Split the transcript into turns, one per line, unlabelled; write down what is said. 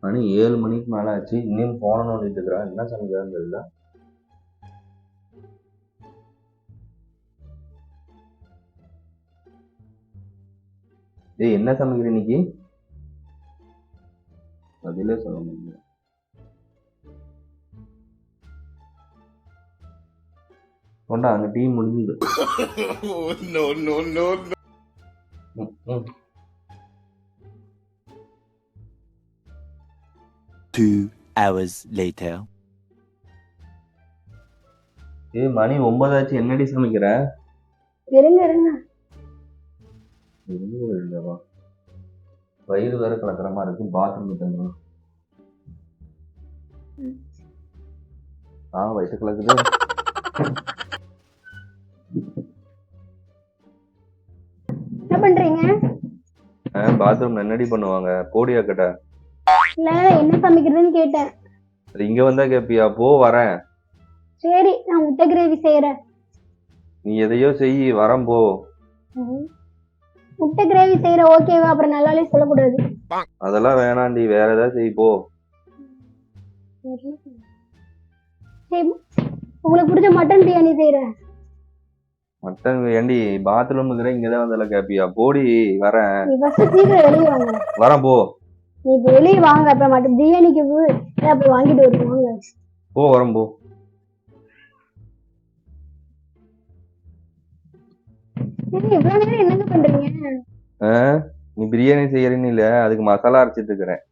மணி ஏழு மணிக்கு மேல ஆச்சு இன்னும் போன நோண்டிட்டு இருக்கிறா. என்ன சமைக்கிறான்னு தெரியல. டேய் என்ன சமைக்கிற இன்னைக்கு? பதிலே சொல்ல முடியல. கொண்டா அங்க டீ முடிஞ்சுது.
Two hours later.
ஏய் மணி ஒன்பதாச்சு. என்னடி சமைக்கிற?
இருங்க இருங்க
இருங்க இல்லவா வயிறு வேற கலக்கறமா இருக்கு. பாத்ரூம் தங்கணும். ஆ வயிற்று கலக்குது.
என்ன பண்றீங்க?
பாத்ரூம் என்னடி பண்ணுவாங்க? போடியா கிட்ட.
இல்ல என்ன சமைக்கிறதுன்னு கேட்டேன்.
இங்க வந்தா கேப்பியா? போ வரேன்.
சரி நான் முட்டை கிரேவி செய்யறேன்
நீ எதையோ செய் வரேன் போ.
முட்டை கிரேவி செய்யற ஓகேவா? அப்புறம் நல்லாலே சொல்லக்கூடாது.
அதெல்லாம் வேணாண்டி வேற ஏதாவது செய் போ.
சரி. உங்களுக்கு பிடிச்ச மட்டன் பிரியாணி செய்யறேன்
மட்டன் ஏண்டி பாத்ரூம் இருக்கிற இங்கதான் வந்தால கேப்பியா? போடி வரேன்.
நீ ஃபர்ஸ்ட் சீக்கிரம் வெளியே வாங்க.
வரேன் போ.
இப்ப வெளியே வாங்க அப்புறம் மட்டன் பிரியாணிக்கு போய் அப்புறம் வாங்கிட்டு வருவாங்க
போ வரேன் போ
இவ்வளவு நேரம் என்னங்க பண்றீங்க
ஆ? நீ பிரியாணி செய்யறேன்னு இல்ல அதுக்கு மசாலா அரைச்சிட்டு இருக்கிறேன்!